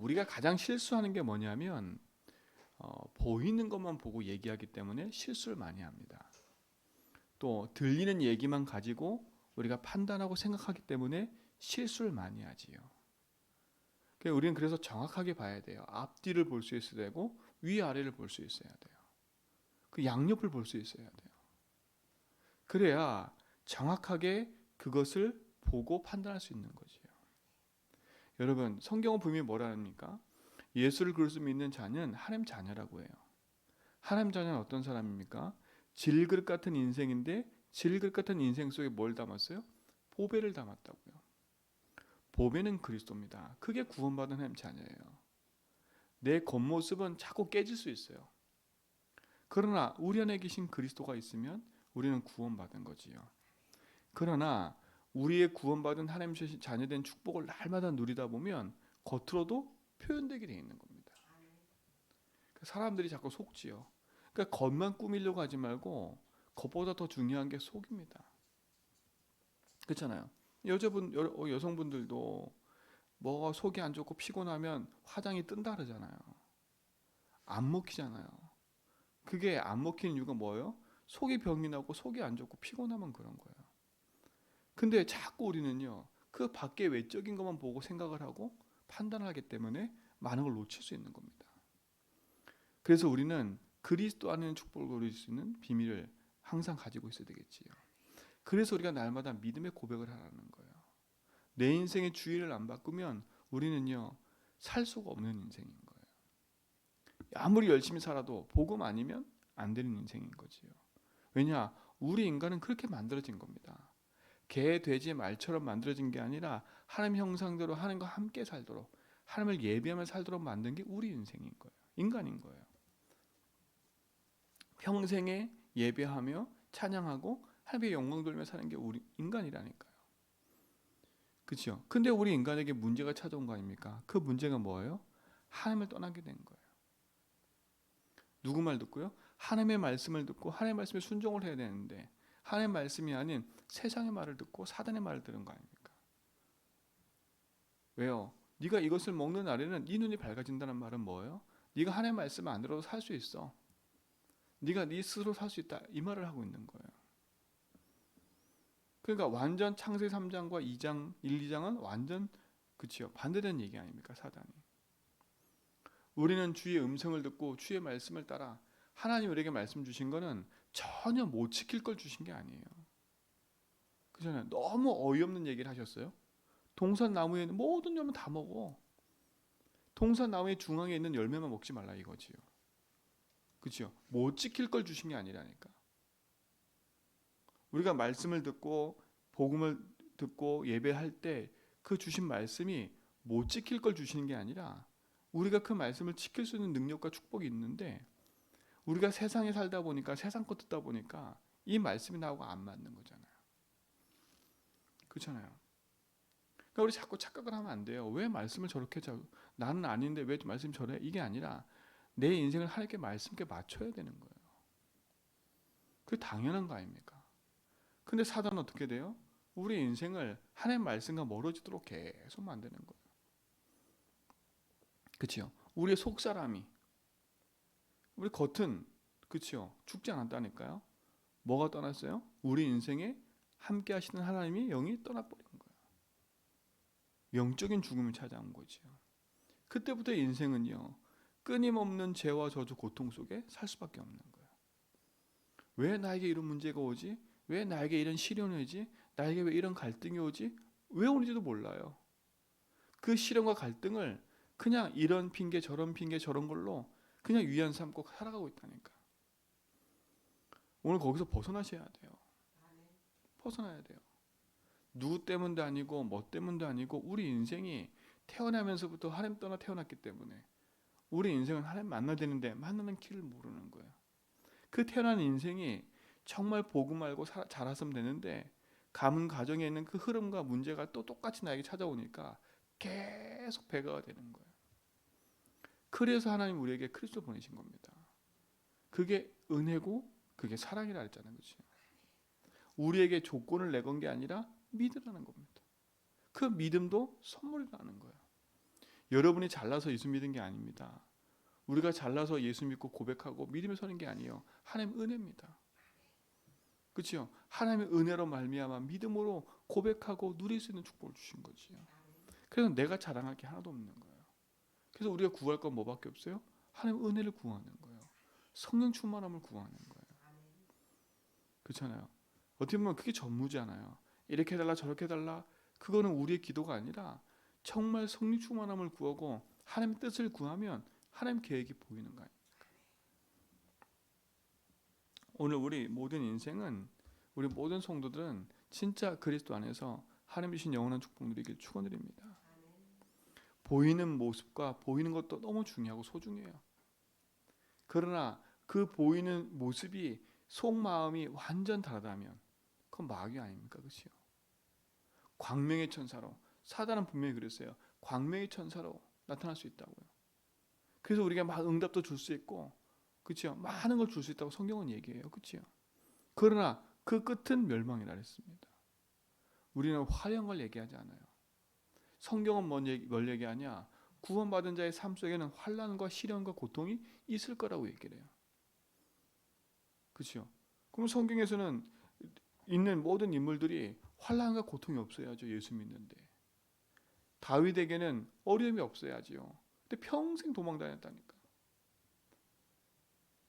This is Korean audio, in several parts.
우리가 가장 실수하는 게 뭐냐면 어, 보이는 것만 보고 얘기하기 때문에 실수를 많이 합니다. 또 들리는 얘기만 가지고 우리가 판단하고 생각하기 때문에 실수를 많이 하지요. 그러니까 우리는 그래서 정확하게 봐야 돼요. 앞뒤를 볼 수 있어야 되고 위아래를 볼 수 있어야 돼요. 그 양옆을 볼 수 있어야 돼요. 그래야 정확하게 그것을 보고 판단할 수 있는 거지요. 여러분, 성경은 분명히 뭐라 합니까? 예수를 그리스도 믿는 자는 하나님 자녀라고 해요. 하나님 자녀는 어떤 사람입니까? 질그릇 같은 인생인데 질그릇 같은 인생 속에 뭘 담았어요? 보배를 담았다고요. 보배는 그리스도입니다. 그게 구원받은 하나님 자녀예요. 내 겉모습은 자꾸 깨질 수 있어요. 그러나 우리 안에 계신 그리스도가 있으면 우리는 구원받은 거지요. 그러나 우리의 구원받은 하나님 자녀된 축복을 날마다 누리다 보면 겉으로도 표현되게 돼 있는 겁니다. 그러니까 사람들이 자꾸 속지요. 그러니까 겉만 꾸미려고 하지 말고 겉보다 더 중요한 게 속입니다. 그렇잖아요. 여자분 여, 어, 여성분들도 뭐가 속이 안 좋고 피곤하면 화장이 뜬다 그러잖아요. 안 먹히잖아요. 그게 안 먹히는 이유가 뭐예요? 속이 병이 나고 속이 안 좋고 피곤하면 그런 거예요. 근데 자꾸 우리는요. 그 밖에 외적인 것만 보고 생각을 하고 판단을 하기 때문에 많은 걸 놓칠 수 있는 겁니다. 그래서 우리는 그리스도 안에 축복을 누릴 수 있는 비밀을 항상 가지고 있어야 되겠지요. 그래서 우리가 날마다 믿음의 고백을 하라는 거예요. 내 인생의 주의를 안 바꾸면 우리는요 살 수가 없는 인생인 거예요. 아무리 열심히 살아도 복음 아니면 안 되는 인생인 거지요. 왜냐 우리 인간은 그렇게 만들어진 겁니다. 개, 돼지, 말처럼 만들어진 게 아니라 하나님 형상대로 하나님과 함께 살도록 하나님을 예배하며 살도록 만든 게 우리 인생인 거예요. 인간인 거예요. 평생에 예배하며 찬양하고 하나님의 영광 돌며 사는 게 우리 인간이라니까요. 그렇죠? 근데 우리 인간에게 문제가 찾아온 거 아닙니까? 그 문제가 뭐예요? 하나님을 떠나게 된 거예요. 누구 말 듣고요? 하나님의 말씀을 듣고 하나님의 말씀에 순종을 해야 되는데 하나님의 말씀이 아닌 세상의 말을 듣고 사단의 말을 들은 거 아닙니까? 왜요? 네가 이것을 먹는 날에는 네 눈이 밝아진다는 말은 뭐예요? 네가 하나님의 말씀 안 들어도 살 수 있어. 네가 네 스스로 살 수 있다. 이 말을 하고 있는 거예요. 그러니까 완전 창세기 3장과 2장, 1, 2장은 완전 그치요. 반대되는 얘기 아닙니까? 사단이. 우리는 주의 음성을 듣고 주의 말씀을 따라 하나님 우리에게 말씀 주신 거는 전혀 못 지킬 걸 주신 게 아니에요. 그잖아요. 너무 어이없는 얘기를 하셨어요. 동산 나무에 있는 모든 열매 다 먹어. 동산 나무의 중앙에 있는 열매만 먹지 말라 이거지요. 그렇죠? 못 지킬 걸 주신 게 아니라니까. 우리가 말씀을 듣고 복음을 듣고 예배할 때 그 주신 말씀이 못 지킬 걸 주시는 게 아니라 우리가 그 말씀을 지킬 수 있는 능력과 축복이 있는데 우리가 세상에 살다 보니까 세상 것 듣다 보니까 이 말씀이 나하고 안 맞는 거잖아요. 그렇잖아요. 그러니까 우리 자꾸 착각을 하면 안 돼요. 왜 말씀을 저렇게 자 나는 아닌데 왜 말씀 저래? 이게 아니라 내 인생을 하나님께 말씀께 맞춰야 되는 거예요. 그게 당연한 거 아닙니까? 근데 사단은 어떻게 돼요? 우리 인생을 하나님 말씀과 멀어지도록 계속 만드는 거예요. 그렇죠? 우리의 속 사람이 우리 겉은 그렇죠? 죽지 않았다니까요. 뭐가 떠났어요? 우리 인생에 함께 하시는 하나님이 영이 떠나버린 거예요. 영적인 죽음이 찾아온 거죠. 그때부터 인생은요. 끊임없는 죄와 저주 고통 속에 살 수밖에 없는 거예요. 왜 나에게 이런 문제가 오지? 왜 나에게 이런 시련이 오지? 나에게 왜 이런 갈등이 오지? 왜 오는지도 몰라요. 그 시련과 갈등을 그냥 이런 핑계 저런 핑계 저런 걸로 그냥 위안 삼고 살아가고 있다니까. 오늘 거기서 벗어나셔야 돼요. 벗어나야 돼요. 누구 때문도 아니고 뭐 때문도 아니고 우리 인생이 태어나면서부터 하나님 떠나 태어났기 때문에 우리 인생은 하나님 만나야 되는데 만나는 길을 모르는 거예요. 그 태어난 인생이 정말 복음 알고 자랐으면 되는데 가문 가정에 있는 그 흐름과 문제가 또 똑같이 나에게 찾아오니까 계속 배가가 되는 거예요. 그래서 하나님 우리에게 그리스도 보내신 겁니다. 그게 은혜고 그게 사랑이라 했잖아요. 그렇죠? 우리에게 조건을 내건 게 아니라 믿으라는 겁니다. 그 믿음도 선물이라는 거예요. 여러분이 잘나서 예수 믿은 게 아닙니다. 우리가 잘나서 예수 믿고 고백하고 믿음에 서는 게 아니에요. 하나님 은혜입니다. 그렇죠? 하나님의 은혜로 말미암아 믿음으로 고백하고 누릴 수 있는 축복을 주신 거지요. 그래서 내가 자랑할 게 하나도 없는 거예요. 그래서 우리가 구할 건 뭐밖에 없어요? 하나님 은혜를 구하는 거예요. 성령 충만함을 구하는 거예요. 그렇잖아요. 어떻게 보면 그게 전무잖아요. 이렇게 해달라 저렇게 해달라 그거는 우리의 기도가 아니라 정말 성령 충만함을 구하고 하나님의 뜻을 구하면 하나님 계획이 보이는 거 아닙니까? 오늘 우리 모든 인생은 우리 모든 성도들은 진짜 그리스도 안에서 하나님 주신 영원한 축복 누리길 축원드립니다. 보이는 모습과 보이는 것도 너무 중요하고 소중해요. 그러나 그 보이는 모습이 속마음이 완전 다르다면 그건 마귀 아닙니까? 그렇죠? 광명의 천사로 사단은 분명히 그랬어요. 광명의 천사로 나타날 수 있다고요. 그래서 우리가 막 응답도 줄 수 있고 그렇죠? 많은 걸 줄 수 있다고 성경은 얘기해요. 그렇죠? 그러나 그 끝은 멸망이라 했습니다. 우리는 화려한 걸 얘기하지 않아요. 성경은 뭔 얘기, 뭘 얘기하냐? 구원받은 자의 삶 속에는 환란과 시련과 고통이 있을 거라고 얘기를 해요. 그렇죠? 그럼 성경에서는 있는 모든 인물들이 환란과 고통이 없어야죠. 예수 믿는데. 다윗에게는 어려움이 없어야지요. 근데 평생 도망 다녔다니까.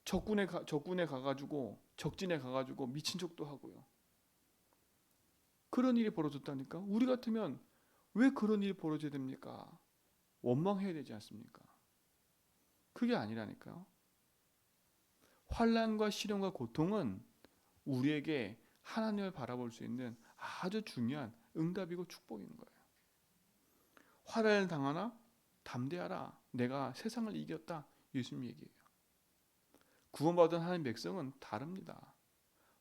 적군에 가, 적군에 가가지고 적진에 가가지고 미친 척도 하고요. 그런 일이 벌어졌다니까. 우리 같으면 왜 그런 일이 벌어져야 됩니까? 원망해야 되지 않습니까? 그게 아니라니까요. 환란과 시련과 고통은 우리에게 하나님을 바라볼 수 있는 아주 중요한 응답이고 축복인 거예요. 화를 당하나 담대하라. 내가 세상을 이겼다. 예수님 얘기예요. 구원받은 하나님 백성은 다릅니다.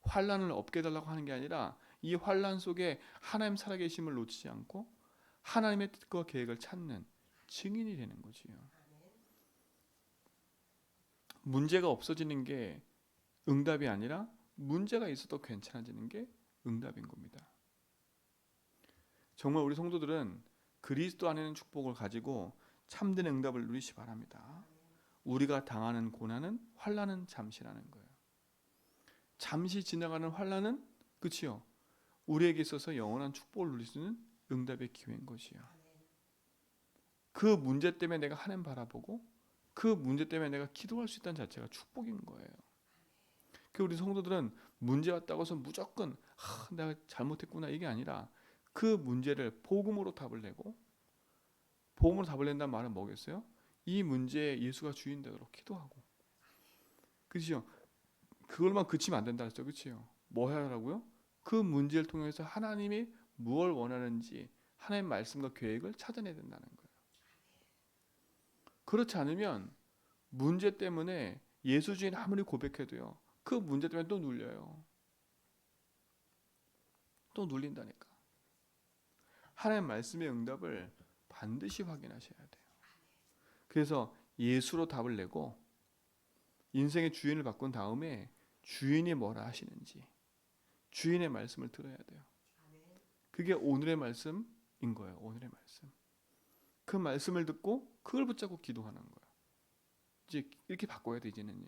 환란을 없게 달라고 하는 게 아니라 이 환란 속에 하나님 살아계심을 놓치지 않고 하나님의 뜻과 계획을 찾는 증인이 되는 거지요. 문제가 없어지는 게 응답이 아니라 문제가 있어도 괜찮아지는 게 응답인 겁니다. 정말 우리 성도들은 그리스도 안에는 축복을 가지고 참된 응답을 누리시 바랍니다. 우리가 당하는 고난은 환란은 잠시라는 거예요. 잠시 지나가는 환란은 끝이요. 우리에게 있어서 영원한 축복을 누릴 수 있는 응답의 기회인 것이요. 그 문제 때문에 내가 하나님 바라보고 그 문제 때문에 내가 기도할 수 있다는 자체가 축복인 거예요. 그 우리 성도들은 문제 왔다고 해서 무조건 아, 내가 잘못했구나 이게 아니라 그 문제를 복음으로 답을 내고 복음으로 답을 낸다는 말은 뭐겠어요? 이 문제에 예수가 주인 되도록 기도하고 그렇죠? 그걸만 그치면 안 된다 그랬죠, 그렇죠? 뭐 해야 하라고요? 그 문제를 통해서 하나님이 무엇을 원하는지 하나님 말씀과 계획을 찾아내야 된다는 거예요. 그렇지 않으면 문제 때문에 예수 주인 아무리 고백해도요. 그 문제 때문에 또 눌려요. 또 눌린다니까. 하나님 말씀의 응답을 반드시 확인하셔야 돼요. 그래서 예수로 답을 내고 인생의 주인을 바꾼 다음에 주인이 뭐라 하시는지 주인의 말씀을 들어야 돼요. 그게 오늘의 말씀인 거예요. 오늘의 말씀. 그 말씀을 듣고 그걸 붙잡고 기도하는 거예요. 이제 이렇게 바꿔야 돼 이제는요.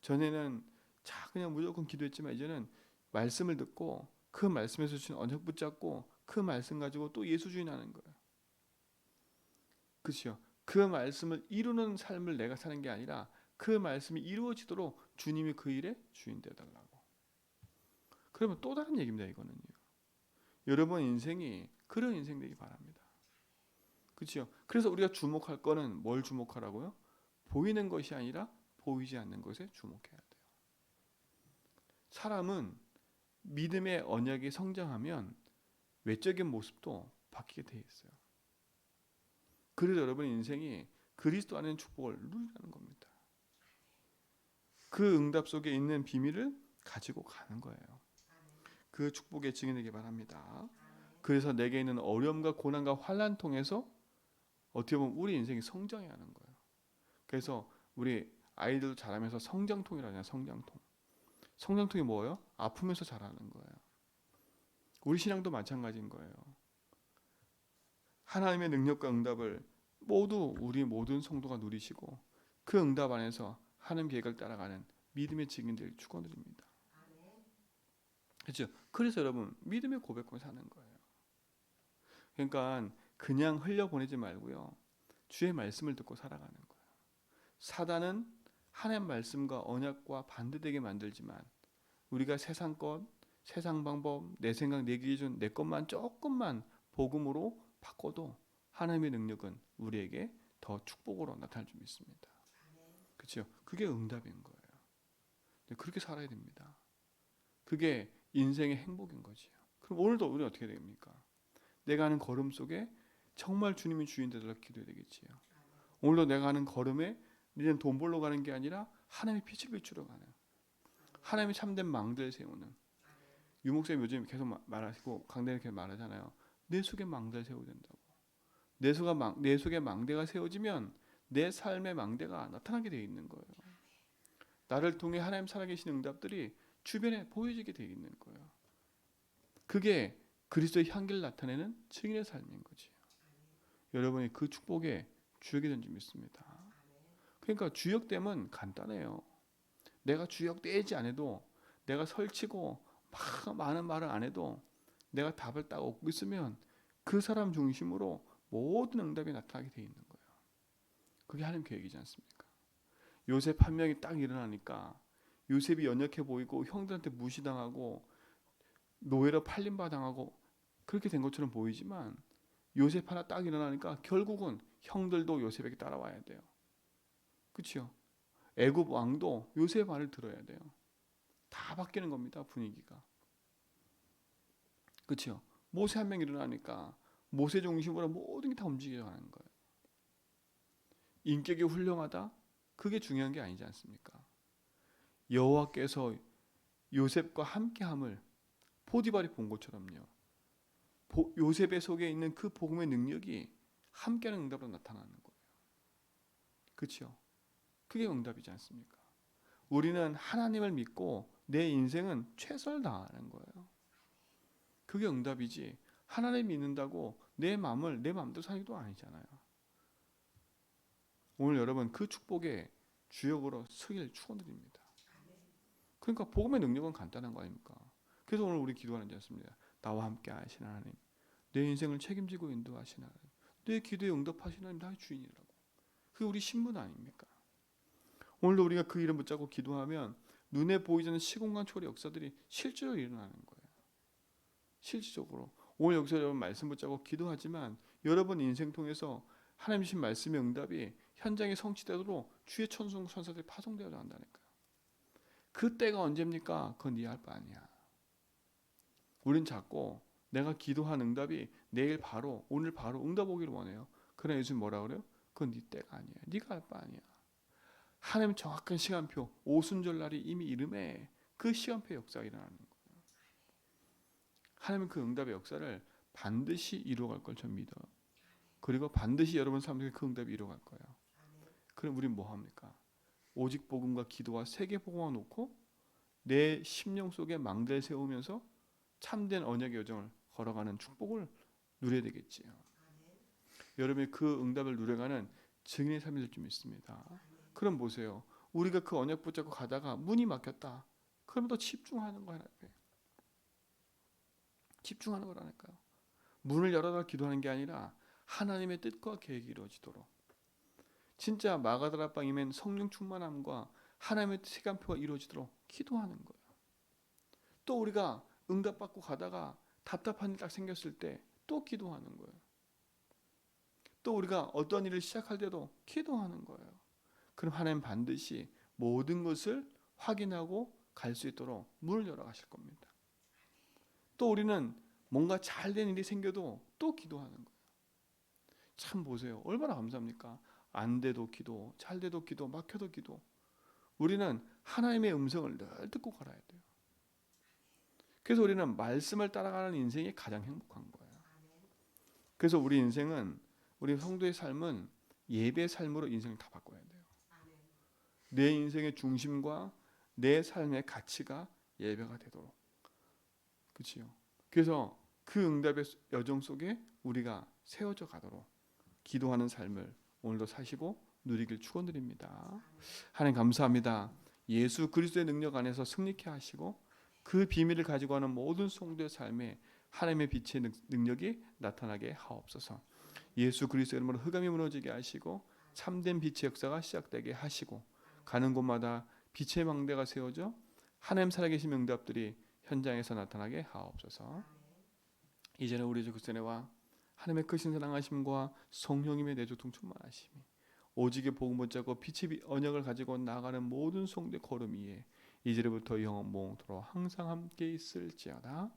전에는 자 그냥 무조건 기도했지만 이제는 말씀을 듣고 그 말씀에서 주신 언약 붙잡고 그 말씀 가지고 또 예수 주인하는 거예요. 그렇죠? 그 말씀을 이루는 삶을 내가 사는 게 아니라 그 말씀이 이루어지도록 주님이 그 일에 주인 되어 달라고. 그러면 또 다른 얘기입니다. 이거는요. 여러분 인생이 그런 인생 되기 바랍니다. 그렇죠? 그래서 우리가 주목할 거는 뭘 주목하라고요? 보이는 것이 아니라 보이지 않는 것에 주목해야 돼요. 사람은 믿음의 언약이 성장하면 외적인 모습도 바뀌게 돼 있어요. 그래서 여러분 인생이 그리스도 안에 축복을 누리는 겁니다. 그 응답 속에 있는 비밀을 가지고 가는 거예요. 그 축복의 증인 되기 바랍니다. 그래서 내게 있는 어려움과 고난과 환란 통해서 어떻게 보면 우리 인생이 성장해야 하는 거예요. 그래서 우리 아이들 자라면서 성장통이라고 하잖아요. 성장통. 성장통이 뭐예요? 아프면서 자라는 거예요. 우리 신앙도 마찬가지인 거예요. 하나님의 능력과 응답을 모두 우리 모든 성도가 누리시고 그 응답 안에서 하나님 계획을 따라가는 믿음의 증인들 축원드립니다. 그렇죠. 그래서 여러분 믿음의 고백으로 사는 거예요. 그러니까 그냥 흘려 보내지 말고요. 주의 말씀을 듣고 살아가는 거예요. 사단은 하나님 말씀과 언약과 반대되게 만들지만 우리가 세상 것, 세상 방법, 내 생각, 내 기준, 내 것만 조금만 복음으로 바꿔도 하나님의 능력은 우리에게 더 축복으로 나타날 줄 믿습니다. 그렇죠? 그게 응답인 거예요. 네, 그렇게 살아야 됩니다. 그게 인생의 행복인 거지요. 그럼 오늘도 우리 어떻게 됩니까? 내가 하는 걸음 속에 정말 주님이 주인 되도록 기도해야 되겠지요. 오늘도 내가 하는 걸음에 이제는 돈 벌러 가는 게 아니라 하나님의 빛을 비추러 가는 하나님의 참된 망대를 세우는 유목사님 요즘 계속 마- 말하시고 강대는 이렇게 말하잖아요. 내 속에 망대를 세워야 된다고. 내 속에 망, 내 속에 망대가 세워지면 내 삶의 망대가 나타나게 돼 있는 거예요. 나를 통해 하나님 살아계신 응답들이 주변에 보여지게 돼 있는 거예요. 그게 그리스도의 향기를 나타내는 증인의 삶인 거지요. 여러분이 그 축복에 주역이 된줄 믿습니다. 그러니까 주역됨은 간단해요. 내가 주역되지 않아도 내가 설치고 막 많은 말을 안 해도 내가 답을 딱 얻고 있으면 그 사람 중심으로 모든 응답이 나타나게 돼 있는 거예요. 그게 하나님 계획이지 않습니까? 요셉 한 명이 딱 일어나니까 요셉이 연약해 보이고 형들한테 무시당하고 노예로 팔림바 당하고 그렇게 된 것처럼 보이지만 요셉 하나 딱 일어나니까 결국은 형들도 요셉에게 따라와야 돼요. 그렇죠? 애굽 왕도 요셉 말을 들어야 돼요. 다 바뀌는 겁니다 분위기가. 그렇죠? 모세 한 명 일어나니까 모세 중심으로 모든 게 다 움직여가는 거예요. 인격이 훌륭하다? 그게 중요한 게 아니지 않습니까? 여호와께서 요셉과 함께함을 포디발이 본 것처럼요. 보- 요셉의 속에 있는 그 복음의 능력이 함께하는 응답으로 나타나는 거예요. 그렇죠? 그게 응답이지 않습니까? 우리는 하나님을 믿고 내 인생은 최선을 다하는 거예요. 그게 응답이지. 하나님 믿는다고 내 마음을 내 마음대로 사기도 아니잖아요. 오늘 여러분 그 축복의 주역으로 서길 축원드립니다. 그러니까 복음의 능력은 간단한 거 아닙니까? 그래서 오늘 우리 기도하는 않습니다. 나와 함께 하시는 하나님, 내 인생을 책임지고 인도하시는 하나님, 내 기도에 응답하시는 하나님 나의 주인이라고. 그게 우리 신분 아닙니까? 오늘도 우리가 그 이름 붙잡고 기도하면 눈에 보이지 않는 시공간 초월의 역사들이 실제로 일어나는 거예요. 실질적으로 오늘 여기서 여러분 말씀 붙잡고 기도하지만 여러분 인생 통해서 하나님 주신 말씀의 응답이 현장에 성취되도록 주의 천성 천사들이 파송되어 한다니까요. 그 때가 언제입니까? 그건 네 할 바 아니야. 우린 자꾸 내가 기도한 응답이 내일 바로 오늘 바로 응답 오기를 원해요. 그러나 예수님 뭐라 그래요? 그건 네 때가 아니야. 네가 할 바 아니야. 하나님 정확한 시간표 오순절 날이 이미 이름에 그 시간표 역사가 일어나는 거예요. 하나님은 그 응답의 역사를 반드시 이루어갈 걸 전 믿어요. 그리고 반드시 여러분 삶 속에 그 응답이 이루어갈 거예요. 그럼 우린 뭐 합니까? 오직 복음과 기도와 세계 복음만 놓고 내 심령 속에 망대를 세우면서 참된 언약의 여정을 걸어가는 축복을 누려야 되겠지요. 여러분이 그 응답을 누려가는 증인의 삶이 될 줄 믿습니다. 그럼 보세요. 우리가 그 언약 붙잡고 가다가 문이 막혔다. 그럼 더 집중하는 거야. 집중하는 거라니까요. 문을 열어달라 기도하는 게 아니라 하나님의 뜻과 계획이 이루어지도록 진짜 마가다라방이면 성령 충만함과 하나님의 시간표가 이루어지도록 기도하는 거예요. 또 우리가 응답받고 가다가 답답한 일 딱 생겼을 때 또 기도하는 거예요. 또 우리가 어떤 일을 시작할 때도 기도하는 거예요. 그럼 하나님 반드시 모든 것을 확인하고 갈 수 있도록 문을 열어 가실 겁니다. 또 우리는 뭔가 잘 된 일이 생겨도 또 기도하는 거예요. 참 보세요. 얼마나 감사합니까? 안 돼도 기도, 잘 돼도 기도, 막혀도 기도. 우리는 하나님의 음성을 늘 듣고 갈아야 돼요. 그래서 우리는 말씀을 따라가는 인생이 가장 행복한 거예요. 그래서 우리 인생은 우리 성도의 삶은 예배 삶으로 인생을 다 바꿔야 돼요. 내 인생의 중심과 내 삶의 가치가 예배가 되도록. 그렇지요. 그래서 그 응답의 여정 속에 우리가 세워져 가도록 기도하는 삶을 오늘도 사시고 누리길 축원드립니다. 하나님 감사합니다. 예수 그리스도의 능력 안에서 승리케 하시고 그 비밀을 가지고 하는 모든 성도의 삶에 하나님의 빛의 능- 능력이 나타나게 하옵소서. 예수 그리스도의 이름으로 흑암이 무너지게 하시고 참된 빛의 역사가 시작되게 하시고 가는 곳마다 빛의 망대가 세워져 하나님 살아계신 명답들이 현장에서 나타나게 하옵소서. 이제는 우리 주 그리스도와 하나님의 크신 사랑하심과 성령님의 내조통 충만하심이 오직의 복음 붙잡고 빛의 비- 언약을 가지고 나가는 모든 성도의 걸음 위에 이제부터 영원 몽토로 항상 함께 있을지어다.